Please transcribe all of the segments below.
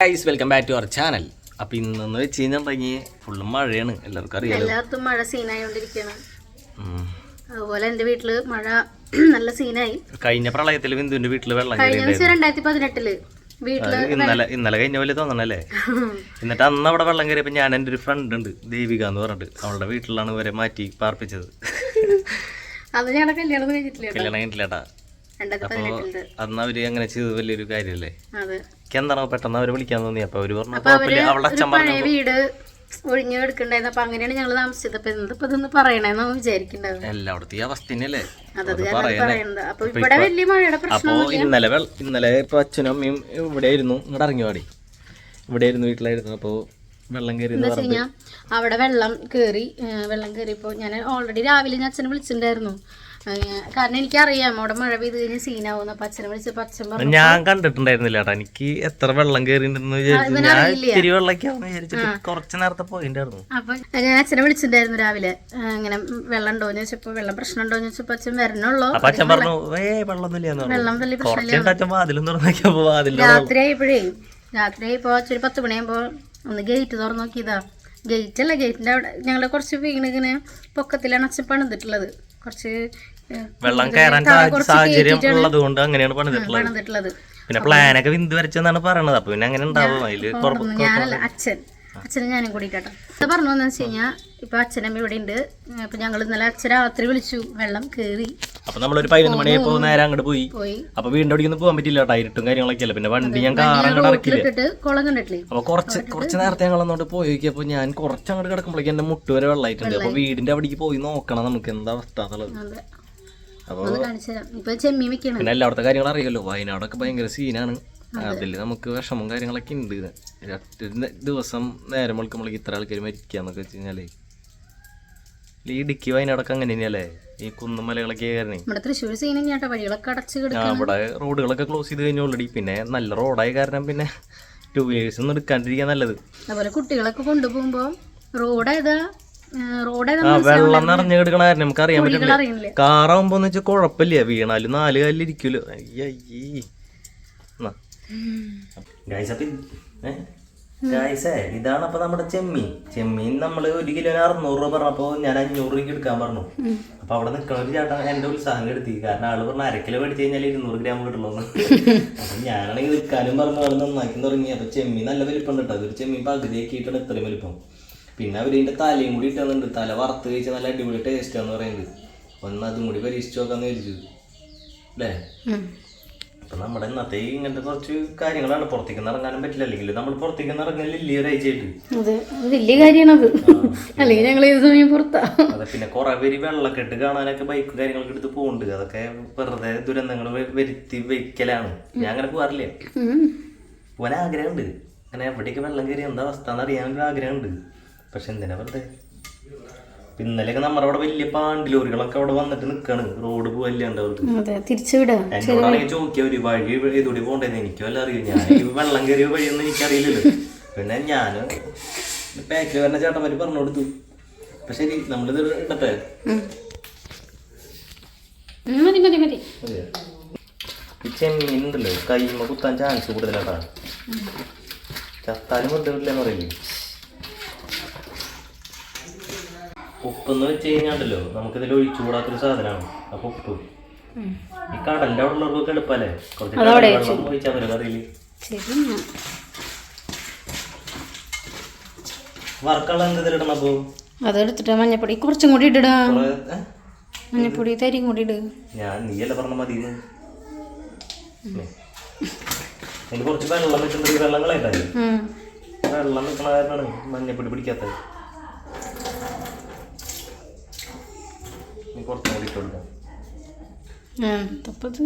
Guys welcome back to our channel അപ്പൊ ഇന്നെന്ന് വെച്ച് കഴിഞ്ഞാൽ തുടങ്ങി ഫുള്ള് മഴയാണ്. എല്ലാവർക്കും അറിയാം എല്ലായിടത്തും മഴ സീനായോണ്ടിരിക്കണം. അതുപോലെ എന്റെ വീട്ടിൽ മഴ നല്ല സീനായി. കഴിഞ്ഞ പ്രളയത്തിൽ ബിന്ദുവിന്റെ വീട്ടിൽ വെള്ളം കഴിഞ്ഞ രണ്ടായിരത്തി പതിനെട്ടിൽ ഇന്നലെ ഇന്നലെ കഴിഞ്ഞ പോലെ തോന്നണല്ലേ? എന്നിട്ട് അന്ന് അവിടെ വെള്ളം കയറിയപ്പോ ഞാൻ എന്റെ ഒരു ഫ്രണ്ട് ഉണ്ട് ദേവിക എന്ന് പറഞ്ഞിട്ട്. അവളുടെ വീട്ടിലാണ് ഇവരെ മാറ്റി പാർപ്പിച്ചത്. കല്യാണം കഴിഞ്ഞിട്ടില്ല കല്യാണം അന്ന് അവർ അങ്ങനെ ചെയ്തത് വലിയൊരു കാര്യല്ലേ? എന്താണ് പെട്ടെന്ന് അവർ വിളിക്കാൻ തോന്നി അപ്പൊ അവർ പറഞ്ഞു കുഴപ്പമില്ല അവളുടെ അച്ഛൻ പഴയ പറഞ്ഞു വീട് ഒഴിഞ്ഞു കിടക്കണ്ടായിരുന്നു. അപ്പൊ അങ്ങനെയാണ് ഞങ്ങൾ താമസിച്ചത്. അപ്പൊ എന്തിപ്പോ ഇതൊന്ന് പറയണേന്ന് വിചാരിക്കണ്ടാവും എല്ലായിടത്തും ഈ അവസ്ഥ തന്നെയല്ലേ അതത് അത് പറയുന്നത് അപ്പൊ ഇവിടെ വലിയ മഴയുടെ അപ്പോ പ്രശ്നം ഇന്നലെ വെൾ ഇന്നലെ ഇപ്പൊ അച്ഛനും അമ്മയും ഇവിടെ ആയിരുന്നു ഇങ്ങോട്ട് ഇറങ്ങി പാടി ഇവിടെ ആയിരുന്നു വീട്ടിലായിരുന്നു. അപ്പോ വെള്ളം കയറി എന്ന് കഴിഞ്ഞാൽ അവിടെ വെള്ളം കേറി വെള്ളം കയറിയപ്പോൾ ഞാൻ ഓൾറെഡി രാവിലെ ഞാൻ അച്ഛനെ വിളിച്ചിട്ടുണ്ടായിരുന്നു. കാരണം എനിക്കറിയാം അവിടെ മഴ പെയ്ത് കഴിഞ്ഞ് സീനാവുന്ന അപ്പൊ അച്ഛനെ വിളിച്ചപ്പോൾ അച്ഛൻ പറഞ്ഞു. ഞാൻ കണ്ടിട്ടുണ്ടായിരുന്നില്ല എനിക്ക് എത്ര വെള്ളം കയറിണ്ടെന്ന് വിചാരിച്ചു. കുറച്ച് നേരത്തെ പോയിണ്ടായിരുന്നു. അപ്പൊ ഞാൻ അച്ഛനെ വിളിച്ചിട്ടുണ്ടായിരുന്നു രാവിലെ. അങ്ങനെ ഇങ്ങനെ വെള്ളം ഉണ്ടോന്ന് ചോദിച്ചപ്പോ വെള്ളം പ്രശ്നം ഉണ്ടോന്ന് ചോദിച്ചപ്പോ അച്ഛൻ വരണുള്ളൂ. അച്ഛൻ പറഞ്ഞു ഏ പറഞ്ഞു. വെള്ളം വലിയ വാതിലിന്റെ രാത്രി ആയപ്പോഴേ രാത്രി ആയപ്പോ അച്ഛൻ പത്ത് മണിയാകുമ്പോ ഒന്ന് ഗേറ്റ് തുറന്നു നോക്കിയതാ ഗേറ്റ് അല്ല ഗേറ്റിന്റെ അവിടെ ഞങ്ങൾ കുറച്ച് വീണിങ്ങനെ പൊക്കത്തിലാണ് അച്ഛൻ പണിതിട്ടുള്ളത്. കുറച്ച് വെള്ളം കയറാൻ സാഹചര്യം ഉള്ളത് കൊണ്ട് അങ്ങനെയാണ് പണിതിട്ടുള്ളത്. പിന്നെ പ്ലാനൊക്കെ വിന്ത് വരച്ചെന്നാണ് പറയണത്. അപ്പൊ പിന്നെ അങ്ങനെ ഉണ്ടാവും. അതിൽ ഞാനല്ല അച്ഛൻ. അച്ഛനും ഞാനും കൂടിയിട്ടോ ഇത് പറഞ്ഞു വെച്ച് കഴിഞ്ഞാൽ ഇപ്പൊ അച്ഛനും ഇവിടെ ഉണ്ട് അപ്പൊ ഞങ്ങൾ ഇന്നലെ അച്ഛൻ രാത്രി വിളിച്ചു. വെള്ളം കേറി. അപ്പൊ നമ്മളൊരു പതിനൊന്ന് മണിയായപ്പോ നേരെ അങ്ങോട്ട് പോയി. അപ്പൊ വീണ്ടും അവിടേക്കൊന്നും പോകാൻ പറ്റില്ല ടൈരിട്ടും കാര്യങ്ങളൊക്കെ അല്ല പിന്നെ വണ്ടി ഞാൻ ഇറക്കില്ല കണ്ടിട്ടില്ലേ? അപ്പൊ കുറച്ച് കുറച്ച് നേരത്തെ ഞങ്ങൾ അങ്ങോട്ട് പോയി നോക്കിയപ്പോ ഞാൻ കുറച്ച് അങ്ങോട്ട് കിടക്കുമ്പോഴേക്കും എന്റെ മുട്ട് വരെ വെള്ളമായിട്ടുണ്ട് അപ്പൊ വീടിന്റെ അവിടേക്ക് പോയി നോക്കണം നമുക്ക് എന്താ അവസ്ഥ എന്നുള്ളത്. അപ്പൊ പിന്നെ എല്ലായിടത്തെ കാര്യങ്ങൾ അറിയാലോ. വയനാടൊക്കെ ഭയങ്കര സീനാണ്. അതിൽ നമുക്ക് വിഷമം കാര്യങ്ങളൊക്കെ ഉണ്ട്. ദിവസം നേരം വിളിക്കുമ്പോഴേക്ക് ഇത്ര ആൾക്കാർ മരിക്കാന്നൊക്കെ വെച്ച് കഴിഞ്ഞാലേ. ഈ ഡിക്കി വയനാടൊക്കെ അങ്ങനെ തന്നെയല്ലേ ഈ കുന്നും മലകളൊക്കെ കയറണേ നമ്മുടെ തൃശ്ശൂർ സീനും ചേട്ടാ വഴികളൊക്കെ അടച്ചു ആ കിടക്കണം. ഇവിടെ റോഡുകളൊക്കെ ക്ലോസ് ചെയ്ത് കഴിഞ്ഞു ഓൾറെഡി പിന്നെ നല്ല റോഡായ കാരണം പിന്നെ ടൂ വീലേഴ്സ് ഒന്നും എടുക്കാണ്ടിരിക്കാൻ നല്ലത്. അതുപോലെ കുട്ടികളൊക്കെ കൊണ്ടുപോകുമ്പോ റോഡ് ഏതാ? വെള്ളം നിറഞ്ഞു കിടക്കണ കാരണം നമുക്ക് അറിയാൻ പറ്റില്ല കാറാവുമ്പോ എന്ന് വെച്ചാൽ കുഴപ്പമില്ല. വീണാലും നാല് കാലിലിരിക്കുമല്ലോ അയ്യയ്യേ. ഗായ്സേ ഇതാണ് അപ്പൊ നമ്മുടെ ചെമ്മീൻ. ചെമ്മീൻ നമ്മൾ ഒരു കിലോന് അറുന്നൂറ് രൂപ പറഞ്ഞപ്പോ ഞാൻ അഞ്ഞൂറ് രൂപയ്ക്ക് എടുക്കാൻ പറഞ്ഞു. അപ്പൊ അവിടെ നിൽക്കണ ഒരു ചേട്ടൻ എന്റെ ഉത്സാഹം കെടുത്തി. കാരണം ആൾ പറഞ്ഞ അര കിലോ മേടിച്ചു കഴിഞ്ഞാൽ ഇരുന്നൂറ് ഗ്രാം കിട്ടുള്ളൂ അപ്പൊ ഞാനാണെങ്കിൽ നിൽക്കാനും പറഞ്ഞു അവിടെ നന്നാക്കി തുടങ്ങി. അപ്പൊ ചെമ്മീൻ നല്ല വലിപ്പം കേട്ടോ അതൊരു ചെമ്മീൻ പകുതിയാക്കിയിട്ടാണ് ഇത്രയും വലിപ്പം. പിന്നെ അവർ ഇതിന്റെ തലയും കൂടി ഇട്ടുന്നുണ്ട് തല വറുത്ത് കഴിച്ചാൽ നല്ല അടിപൊളി ടേസ്റ്റ് ആണെന്ന് പറയുന്നത്. ഒന്ന് അതും കൂടി പരീക്ഷിച്ചു നോക്കാന്ന് വിചാരിച്ചു അല്ലേ. അപ്പൊ നമ്മുടെ ഇന്നത്തെ ഇങ്ങനത്തെ കുറച്ച് കാര്യങ്ങളാണ് പുറത്തേക്ക് ഇറങ്ങാനും പറ്റില്ല. അല്ലെങ്കിൽ നമ്മൾ പുറത്തേക്ക് ഇറങ്ങലില്ലേ ഒരാഴ്ചയായിട്ട് അതെ വലിയ കാര്യമാണത്. അല്ലെങ്കിൽ ഞങ്ങൾ ഏത് സമയം പുറത്താ? അതെ പിന്നെ കുറെ പേര് വെള്ളക്കെട്ട് കാണാനൊക്കെ ബൈക്കും കാര്യങ്ങളൊക്കെ എടുത്ത് പോകുന്നുണ്ട് അതൊക്കെ വെറുതെ ദുരന്തങ്ങൾ വരുത്തി വെക്കലാണ്. ഞാൻ അങ്ങനെ പോകാറില്ല പോലെ പോകാൻ ആഗ്രഹമുണ്ട്. അങ്ങനെ എവിടേക്ക് വെള്ളം കയറി എന്താ അവസ്ഥ എന്നറിയാൻ ഒരു ആഗ്രഹമുണ്ട്. പക്ഷെ എന്തിനാ വെറുതെ? ഇന്നലെയൊക്കെ നമ്മുടെ അവിടെ വലിയ പാണ്ടി ലോറികളൊക്കെ അവിടെ വന്നിട്ട് നിൽക്കാണ് റോഡ് പോവല്ലാണ്ട് അവർക്ക് എന്നോടാണെങ്കിൽ ചോദിക്കുക ഒരു വഴി ഇതൂടി പോണ്ടേന്ന്? എനിക്കും അല്ല അറിയും. ഞാൻ ഈ വെള്ളം കയറിയ വഴിയൊന്നും എനിക്കറിയില്ലല്ലോ. പിന്നെ ഞാൻ പാക്കിൽ വരുന്ന ചേട്ടന്മാര് പറഞ്ഞു കൊടുത്തു. അപ്പൊ ശരി നമ്മളിത് ഇടട്ടെ? ഈ ചെമ്മീൻ ഉണ്ടല്ലോ കൈമ കുത്താൻ ചാൻസ് കൂടുതലാട്ടാ. ചത്താലും കൊണ്ടുവരില്ലെന്ന് പറയില്ലേ? ഉപ്പെന്ന് വെച്ച് കഴിഞ്ഞാണ്ടല്ലോ നമുക്കിതിൽ ഒഴിച്ചുകൂടാത്തൊരു സാധനമാണ് അപ്പൊ ഉപ്പ്. ഈ കടലിന്റെ അവിടെ ഉള്ളവർക്കൊക്കെ എളുപ്പല്ലേ? കുറച്ച് വെള്ളം ഒഴിച്ചാൽ പോലെ കറിയിൽ. വറക്കുള്ള എന്ത് ഇതിലിടണം അപ്പൊ? അതെടുത്തിട്ട് മഞ്ഞപ്പൊടി. കുറച്ചും കൂടി ഇടടാ. മഞ്ഞപ്പൊടി തരിയും കൂടി ഇട്. ഞാൻ നീയല്ല പറഞ്ഞ മതി കുറച്ച് വെള്ളം വെച്ചിട്ടുണ്ടെങ്കിൽ വെള്ളം കളയട്ടെ. വെള്ളം വെക്കണ കാരണമാണ് മഞ്ഞപ്പൊടി പിടിക്കാത്തത്. കുറച്ചും കൂടി ഇട്ട് കൊടുക്കാം തപ്പത്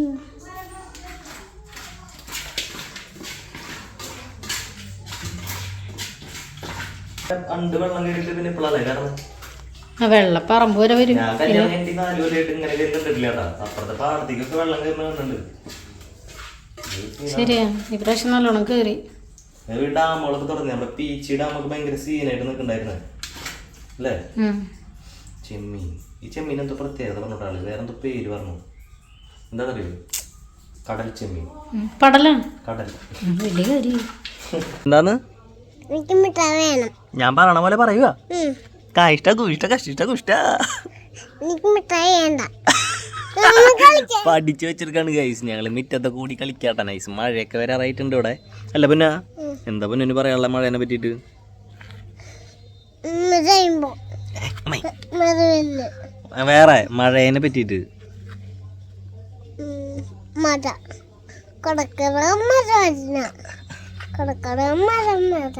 അണ്ട് വെള്ളം കയറിയിട്ട് പിന്നെ ഇപ്പോഴല്ലേ കാരണം? ആ വെള്ള പറമ്പ് വരെ വരും. ഞാൻ കല്യാണം കഴിഞ്ഞിട്ട് നാല് കൊല്ലമായിട്ട് ഇങ്ങനെ കയറി കണ്ടിട്ടില്ല അപ്പുറത്തെ പാടത്തേക്കൊക്കെ വെള്ളം കയറുന്ന കണ്ടുണ്ട് ശരിയാ ഈ പ്രാവശ്യം നല്ലോണം കയറി ഈ ഡാമുകളൊക്കെ തുറന്നു. നമ്മുടെ പീച്ചി ഡാമൊക്കെ ഭയങ്കര സീനായിട്ട് നിൽക്കണ്ടായിരുന്നേ അല്ലേ. ചെമ്മീൻ. ഈ ചെമ്മീൻ എന്തോ പ്രത്യേകത പറഞ്ഞിട്ടാൾ വേറെ എന്തോ പേര് പറഞ്ഞു. എന്താ അറിയോ കടൽ ചെമ്മീൻ. പടലാണ് കടൽ. വലിയ കാര്യം എന്താന്ന്? വേണം. ഞാൻ പറയണ പോലെ പറയുക ഉം. കാഷ്ട കുഷ്ട കഷ്ടിഷ്ട കുഷ്ട എനിക്ക് വേണ്ട. നമ്മൾ കളിക്കാം. പഠിച്ചു വെച്ചിരിക്കാണ് ഗൈസ് ഞങ്ങൾ മിറ്റത്തെ കൂടി കളിക്കാട്ടാ നൈസ് മഴയൊക്കെ വരെ വരാറായിട്ടുണ്ട് ഇവിടെ. അല്ല പിന്നെ എന്താ പിന്നെ പറയാനുള്ള മഴേനെ പറ്റിയിട്ട്? വേറെ മഴേനെ പറ്റിയിട്ട്? മഴ. കൊടക്കറ മഴ വരുന്ന കൊടക്കറ മഴ മഴ.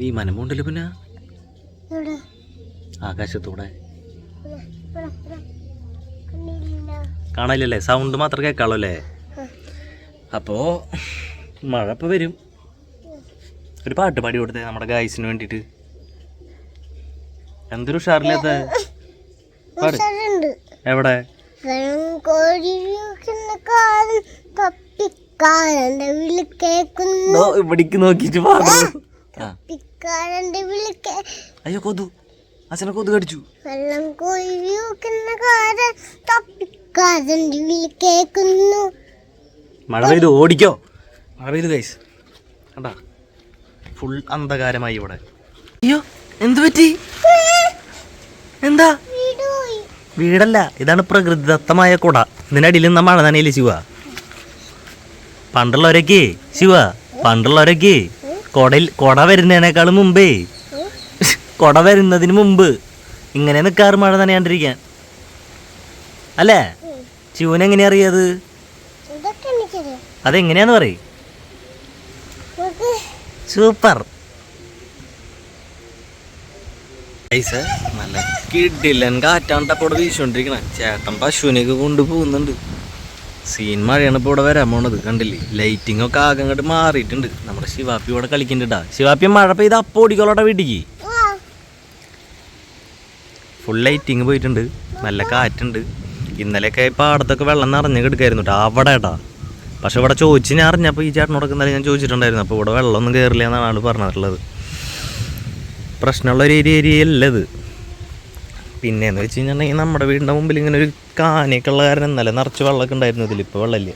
വിമാനം പോണ്ടല്ലോ പിന്നെ? ആകാശത്തൂടെ. കാണാനില്ലല്ലേ? സൗണ്ട് മാത്രം കേൾക്കാളോ അല്ലേ. അപ്പോ മഴ ഇപ്പൊ വരും. ഒരു പാട്ട് പാടി കൊടുത്തേ നമ്മുടെ ഗായ്സിന് വേണ്ടിട്ട് എന്തൊരു ഉഷാറില്ലാത്ത എവിടെ? ഇവിടേക്ക് നോക്കിട്ട് അയ്യോ കൊതു. അച്ഛനെ കൊതു കടിച്ചു. വെള്ളം കോഴിക്കുന്ന കാലം തപ്പിക്കാരന്റെ വിളി കേൾക്കുന്നു. മഴ പെയ്ത് ഓടിക്കോ. മഴ പെയ്തു ഗൈസ് കണ്ടാ? ഫുൾ അന്ധകാരമായി ഇവിടെ. അയ്യോ എന്ത് പറ്റി? എന്താ? വീടല്ല. ഇതാണ് പ്രകൃതിദത്തമായ കുട. ഇതിനടിയിൽ നിന്ന മഴ നനയില്ലേ ശിവ? പണ്ടുള്ളവരൊക്കെ ശിവ പണ്ടുള്ളവരൊക്കെ കൊടയിൽ കൊട വരുന്നതിനേക്കാളും മുമ്പേ കൊട വരുന്നതിന് മുമ്പ് ഇങ്ങനെ നിൽക്കാറ് മഴ നനയാണ്ടിരിക്കാൻ അല്ലേ ശിവനെങ്ങനെയാ അറിയത്? അതെങ്ങനെയാന്ന് പറയും. സൂപ്പർ. കിടിലൻ കാറ്റാണ് ഇപ്പോൾ ഇവിടെ വീശുകൊണ്ടിരിക്കണ ചേട്ടൻ പശുവിനെയൊക്കെ കൊണ്ടുപോകുന്നുണ്ട്. സീൻ മഴയാണ് ഇപ്പോൾ ഇവിടെ വരാൻ പോണത്. കണ്ടില്ലേ? ലൈറ്റിംഗ് ഒക്കെ ആകെ അങ്ങോട്ട് മാറിയിട്ടുണ്ട്. നമ്മുടെ ശിവാപ്പി ഇവിടെ കളിക്കുന്നുണ്ടാ ശിവാപ്പി മഴ പെയ്ത് അപ്പോൾ ഓടിക്കോളോടെ വീട്ടിക്ക്. ഫുൾ ലൈറ്റിംഗ് പോയിട്ടുണ്ട്. നല്ല കാറ്റുണ്ട്. ഇന്നലെയൊക്കെ പാടത്തൊക്കെ വെള്ളം നിറഞ്ഞ് കിടക്കായിരുന്നു കേട്ടോ അവിടെ ഏട്ടാ പക്ഷെ ഇവിടെ ചോദിച്ച് ഞാൻ അറിഞ്ഞപ്പോൾ ഈ ചേട്ടനോടൊക്കെ ഇന്നലെ ഞാൻ ചോദിച്ചിട്ടുണ്ടായിരുന്നു. അപ്പോൾ ഇവിടെ വെള്ളമൊന്നും കയറില്ല എന്നാണ് ആൾ പറഞ്ഞിട്ടുള്ളത്. പ്രശ്നമുള്ള ഒരു ഏരിയ ഏരിയ അല്ല ഇത്. പിന്നെയെന്ന് വെച്ച് കഴിഞ്ഞിട്ടുണ്ടെങ്കിൽ നമ്മുടെ വീടിന്റെ മുമ്പിൽ ഇങ്ങനെ ഒരു കാനയൊക്കെ ഉള്ള കാരണം എന്നല്ല നിറച്ച് വെള്ളമൊക്കെ ഉണ്ടായിരുന്നു ഇതിൽ ഇപ്പോൾ വെള്ളമില്ല.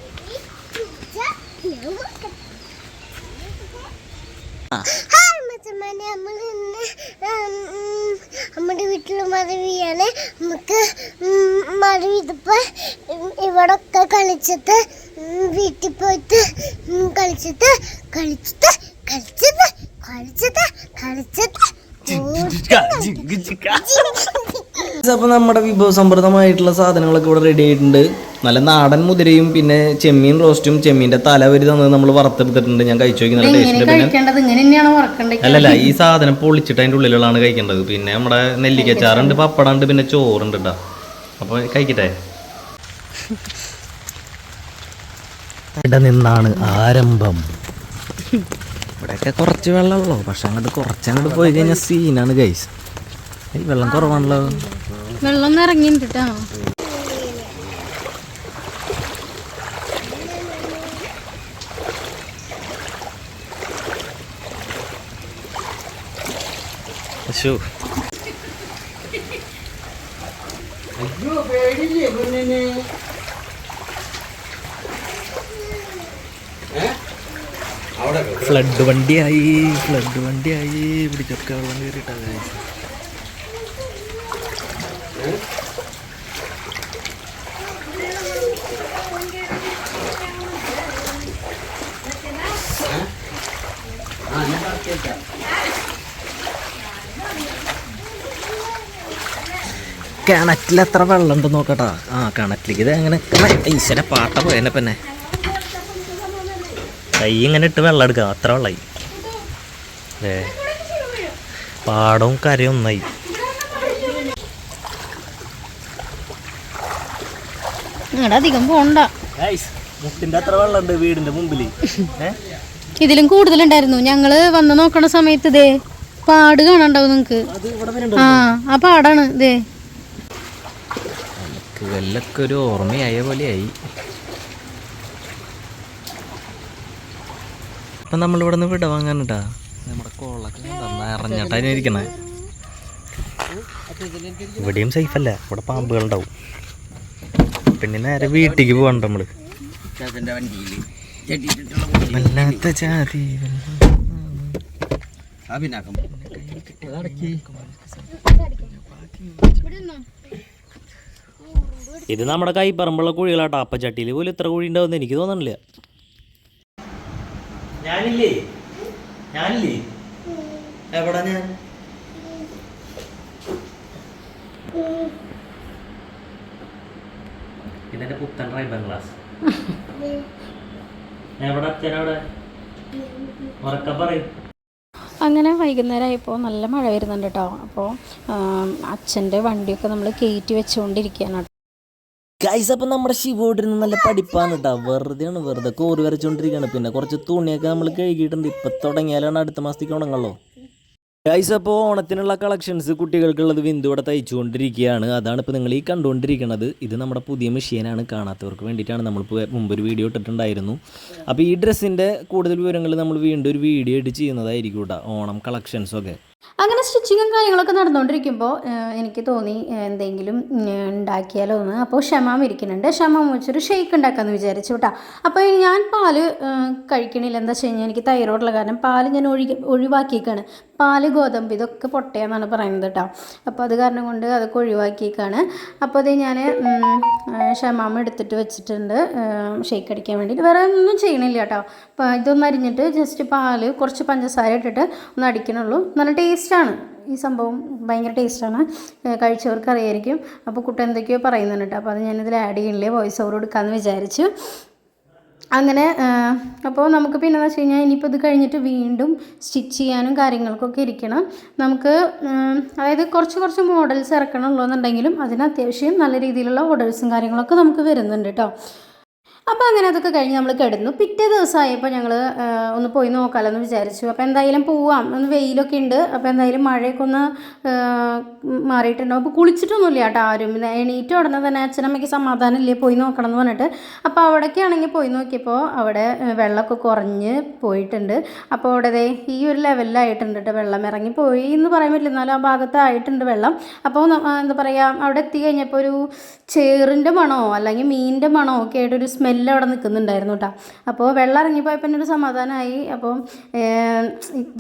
നമ്മുടെ വീട്ടിൽ മറവിയാണ്. നമുക്ക് ഉം, മഴ ഇവിടൊക്കെ ഇവിടെ ഒക്കെ കളിച്ചിട്ട് വീട്ടിൽ പോയിട്ട് കളിച്ചിട്ട് കളിച്ചിട്ട് കളിച്ചിട്ട് കളിച്ചിട്ട് കളിച്ചിട്ട് അപ്പോൾ നമ്മുടെ വിഭവസമൃദ്ധമായിട്ടുള്ള സാധനങ്ങളൊക്കെ ഇവിടെ റെഡി ആയിട്ടുണ്ട്. നല്ല നാടൻ മുതിരയും പിന്നെ ചെമ്മീൻ റോസ്റ്റും ചെമ്മീന്റെ തല വരി തന്നത് നമ്മൾ വറുത്തെടുത്തിട്ടുണ്ട്. ഞാൻ കഴിച്ചു നോക്കി നല്ല ടേസ്റ്റ് ഇങ്ങനെ പിന്നെ അല്ലല്ല ഈ സാധനം പൊളിച്ചിട്ട് അതിന്റെ ഉള്ളിലുള്ളതാണ് കഴിക്കേണ്ടത്. പിന്നെ നമ്മുടെ നെല്ലിക്കച്ചാറുണ്ട് പപ്പടമുണ്ട് പിന്നെ ചോറുണ്ട് കേട്ടോ അപ്പോൾ കഴിക്കട്ടെ. ഇവിടെ നിന്നാണ് ആരംഭം. ഇവിടെയൊക്കെ കുറച്ച് വെള്ളമുള്ളൂ. പക്ഷെ അങ്ങോട്ട് കുറച്ചങ്ങോട്ട് പോയി കഴിഞ്ഞാൽ സീനാണ് ഗൈസ് ഈ വെള്ളം കുറവാണല്ലോ. വെള്ളം ഇറങ്ങിണ്ട് കേട്ടോ പശു ഫ്ലഡ് വണ്ടിയായി ഫ്ലഡ് വണ്ടിയായി. പിടിച്ചൊക്കെ വെള്ളം കയറിയിട്ടാ കിണറ്റിൽ എത്ര വെള്ളം ഉണ്ടെന്ന് നോക്കട്ടാ. ആ കിണറ്റിലേക്ക് ഇത് അങ്ങനെ ഈശ്വര പാട്ട പോയതിനെ പിന്നെ. കൈ ഇങ്ങനെ ഇട്ട് വെള്ളം എടുക്കാം. അത്ര വെള്ളമായി പാടവും കരയും ഒന്നായി. അധികം പോണ്ട. മുട്ടിന്റെ അത്ര വെള്ളണ്ട് വീടിന്റെ മുമ്പിൽ ഇതിലും കൂടുതലുണ്ടായിരുന്നു. ഞങ്ങൾ വന്ന് നോക്കണ സമയത്ത് ഇതേ പാട് കാണണ്ടാവും നിങ്ങക്ക്. അത് ഇവിടെ വരെ ആ ആ പാടാണ് ഇതേ വല്ലൊക്കെ ഒരു ഓർമ്മയായ പോലെയായി. അപ്പൊ നമ്മളിവിടെ നിന്ന് വിട വാങ്ങാനുണ്ടാ? നമ്മുടെ കോളൊക്കെ ഇരിക്കണേ. ഇവിടെയും സേഫ് അല്ല. ഇവിടെ പാമ്പുകൾ ഉണ്ടാവും പിന്നെ നേരെ വീട്ടിലേക്ക് പോകണ്ട നമ്മൾ. വല്ലാത്ത ജാതി. ഇത് നമ്മുടെ കൈ പറമ്പുള്ള കുഴികളാട്ടോ അപ്പച്ചട്ടിയിൽ പോലും ഇത്ര കുഴി ഉണ്ടാവുമെന്ന് എനിക്ക് തോന്നണില്ല. ഞാനില്ലേ? ഞാനില്ലേ? എവിടെ ഞാൻ? ഇതെന്റെ പുത്തൻ ഡ്രൈവർ ക്ലാസ് എവിടെ അച്ഛനവിടെ ഉറക്കം പറയും. അങ്ങനെ വൈകുന്നേരം ആയപ്പോൾ നല്ല മഴ വരുന്നുണ്ട് കേട്ടോ അപ്പോൾ അച്ഛന്റെ വണ്ടിയൊക്കെ നമ്മൾ കയറ്റി വെച്ചുകൊണ്ടിരിക്കുകയാണ് ഗൈസ് അപ്പം നമ്മുടെ ശിവോടിരുന്ന് നല്ല പഠിപ്പാണ് കേട്ടോ വെറുതെയാണ് വെറുതെ കോറി വരച്ചുകൊണ്ടിരിക്കുകയാണ് പിന്നെ കുറച്ച് തുണിയൊക്കെ നമ്മൾ കഴുകിയിട്ടുണ്ട്. ഇപ്പം തുടങ്ങിയാലാണ് അടുത്ത മാസത്തേക്ക് ഉണങ്ങുള്ളൂ. ഗൈസ് അപ്പോൾ ഓണത്തിനുള്ള കളക്ഷൻസ് കുട്ടികൾക്കുള്ളത് ബിന്ദു ഇവിടെ തയ്ച്ചുകൊണ്ടിരിക്കുകയാണ്. അതാണ് ഇപ്പോൾ നിങ്ങൾ ഈ കണ്ടുകൊണ്ടിരിക്കുന്നത് ഇത് നമ്മുടെ പുതിയ മെഷീനാണ് കാണാത്തവർക്ക് വേണ്ടിയിട്ടാണ് നമ്മളിപ്പോൾ മുമ്പ് ഒരു വീഡിയോ ഇട്ടിട്ടുണ്ടായിരുന്നു. അപ്പോൾ ഈ ഡ്രസ്സിന്റെ കൂടുതൽ വിവരങ്ങൾ നമ്മൾ വീണ്ടും ഒരു വീഡിയോ ഇട്ട് ചെയ്യുന്നതായിരിക്കും കേട്ടോ ഓണം കളക്ഷൻസൊക്കെ അങ്ങനെ സ്റ്റിച്ചിങ്ങും കാര്യങ്ങളൊക്കെ നടന്നുകൊണ്ടിരിക്കുമ്പോൾ എനിക്ക് തോന്നി എന്തെങ്കിലും ഉണ്ടാക്കിയാലോ എന്ന്. അപ്പോൾ ക്ഷമാം ഇരിക്കുന്നുണ്ട്. ക്ഷമാം വെച്ചൊരു ഷേക്ക് ഉണ്ടാക്കാമെന്ന് വിചാരിച്ചു കേട്ടോ. അപ്പോൾ ഞാൻ പാൽ കഴിക്കണില്ല. എന്താ വെച്ച് കഴിഞ്ഞാൽ എനിക്ക് തൈറോയിഡുള്ള കാരണം പാൽ ഞാൻ ഒഴി ഒഴിവാക്കിയേക്കാണ്. പാൽ ഗോതമ്പ് ഇതൊക്കെ പൊട്ടയെന്നാണ് പറയുന്നത് കേട്ടോ. അപ്പോൾ അത് കാരണം കൊണ്ട് അതൊക്കെ ഒഴിവാക്കിയേക്കാണ്. അപ്പോൾ അത് ഞാൻ ക്ഷമാം എടുത്തിട്ട് വെച്ചിട്ടുണ്ട്. ഷേക്ക് അടിക്കാൻ വേണ്ടിയിട്ട് വേറെ ഒന്നും ചെയ്യണില്ല കേട്ടോ. അപ്പോൾ ഇതൊന്ന് ജസ്റ്റ് പാൽ കുറച്ച് പഞ്ചസാര ഇട്ടിട്ട് ഒന്ന് അടിക്കണുള്ളൂ. നല്ല ടേസ്റ്റാണ്. ഈ സംഭവം ഭയങ്കര ടേസ്റ്റാണ്. കഴിച്ചവർക്ക് അറിയായിരിക്കും. അപ്പോൾ കുട്ടി എന്തൊക്കെയോ പറയുന്നുണ്ട് കേട്ടോ അപ്പോൾ അത് ഞാനിതിൽ ആഡ് ചെയ്യണില്ലേ? വോയിസ് ഓവർ കൊടുക്കാമെന്ന് വിചാരിച്ചു. അങ്ങനെ അപ്പോൾ നമുക്ക് പിന്നെ എന്ന് വെച്ച് കഴിഞ്ഞാൽ ഇനിയിപ്പോൾ ഇത് കഴിഞ്ഞിട്ട് വീണ്ടും സ്റ്റിച്ച് ചെയ്യാനും കാര്യങ്ങൾക്കൊക്കെ ഇരിക്കണം. നമുക്ക് അതായത് കുറച്ച് കുറച്ച് മോഡൽസ് ഇറക്കണമല്ലോ എന്നുണ്ടെങ്കിലും അതിന് അത്യാവശ്യം നല്ല രീതിയിലുള്ള ഓർഡേഴ്സും കാര്യങ്ങളൊക്കെ നമുക്ക് വരുന്നുണ്ട് കേട്ടോ അപ്പോൾ അങ്ങനെ അതൊക്കെ കഴിഞ്ഞ് നമ്മൾ കിടന്നു. പിറ്റേ ദിവസമായപ്പോൾ ഞങ്ങൾ ഒന്ന് പോയി നോക്കാമല്ലോ എന്ന് വിചാരിച്ചു. അപ്പോൾ എന്തായാലും പോവാം. ഒന്ന് വെയിലൊക്കെ ഉണ്ട്. അപ്പോൾ എന്തായാലും മഴയൊക്കെ ഒന്ന് മാറിയിട്ടുണ്ടാവും അപ്പോൾ കുളിച്ചിട്ടൊന്നുമില്ല കേട്ടോ ആരും. എണീറ്റ് ഉടനെ തന്നെ അച്ഛനമ്മയ്ക്ക് സമാധാനം ഇല്ലേ പോയി നോക്കണം എന്ന് പറഞ്ഞിട്ട് അപ്പോൾ അവിടേക്കാണെങ്കിൽ പോയി നോക്കിയപ്പോൾ അവിടെ വെള്ളമൊക്കെ കുറഞ്ഞ് പോയിട്ടുണ്ട്. അപ്പോൾ അവിടെ ഈ ഒരു ലെവലിലായിട്ടുണ്ട് കേട്ടോ വെള്ളം. ഇറങ്ങി പോയി എന്ന് പറയാൻ പറ്റില്ല. എന്നാലും ആ ഭാഗത്തായിട്ടുണ്ട് വെള്ളം. അപ്പോൾ എന്താ പറയുക അവിടെ എത്തി കഴിഞ്ഞപ്പോൾ ഒരു ചേറിന്റെ മണമോ അല്ലെങ്കിൽ മീനിന്റെ മണമോ ഒക്കെ ആയിട്ട് ഒരു സ്മെല്ല് അവിടെ നിൽക്കുന്നുണ്ടായിരുന്നു കേട്ടോ. അപ്പോൾ വെള്ളം ഇറങ്ങിപ്പോയപ്പോൾ തന്നെ ഒരു സമാധാനമായി. അപ്പോൾ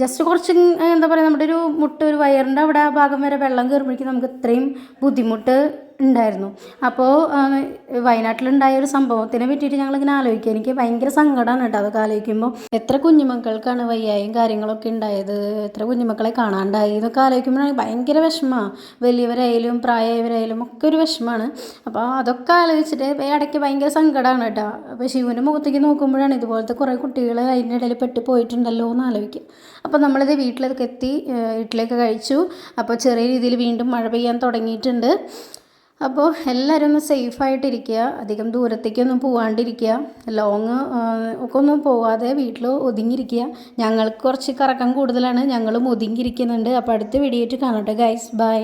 ജസ്റ്റ് കുറച്ച് എന്താ പറയുക നമ്മുടെ ഒരു മുട്ട ഒരു വയറിന്റെ അവിടെ ആ ഭാഗം വരെ വെള്ളം കയറുമ്പോഴേക്കും നമുക്ക് ഇത്രയും ബുദ്ധിമുട്ട് ഉണ്ടായിരുന്നു. അപ്പോൾ വയനാട്ടിലുണ്ടായ ഒരു സംഭവത്തിനെ പറ്റിയിട്ട് ഞങ്ങളിങ്ങനെ ആലോചിക്കുക എനിക്ക് ഭയങ്കര സങ്കടമാണ് കേട്ടോ അതൊക്കെ ആലോചിക്കുമ്പോൾ എത്ര കുഞ്ഞുമക്കൾക്കാണ് വയ്യായും കാര്യങ്ങളൊക്കെ ഉണ്ടായത്? എത്ര കുഞ്ഞുമക്കളെ കാണാണ്ടായി ഇതൊക്കെ ആലോചിക്കുമ്പോഴാണ് ഭയങ്കര വിഷമമാണ് വലിയവരായാലും പ്രായമായവരായാലും ഒക്കെ ഒരു വിഷമമാണ് അപ്പോൾ അതൊക്കെ ആലോചിച്ചിട്ട് ഇടയ്ക്ക് ഭയങ്കര സങ്കടമാണ് കേട്ടോ. അപ്പോൾ ശിവന്റെ മുഖത്തേക്ക് നോക്കുമ്പോഴാണ് ഇതുപോലത്തെ കുറേ കുട്ടികൾ അതിന്റെ ഇടയിൽ പെട്ട് പോയിട്ടുണ്ടല്ലോ എന്ന് ആലോചിക്കുക അപ്പോൾ നമ്മളിത് വീട്ടിലൊക്കെ എത്തി വീട്ടിലേക്ക് കഴിച്ചു. അപ്പോൾ ചെറിയ രീതിയിൽ വീണ്ടും മഴ പെയ്യാൻ തുടങ്ങിയിട്ടുണ്ട്. അപ്പോൾ എല്ലാവരും ഒന്ന് സേഫായിട്ടിരിക്കുക. അധികം ദൂരത്തേക്കൊന്നും പോവാണ്ടിരിക്കുക. ലോങ് ഒക്കെ ഒന്നും പോവാതെ വീട്ടിൽ ഒതുങ്ങിയിരിക്കുക. ഞങ്ങൾക്ക് കുറച്ച് കറക്കം കൂടുതലാണ്. ഞങ്ങളും ഒതുങ്ങിയിരിക്കുന്നുണ്ട്. അപ്പോൾ അടുത്ത വീഡിയോ ആയിട്ട് കാണട്ടെ ഗൈസ് ബൈ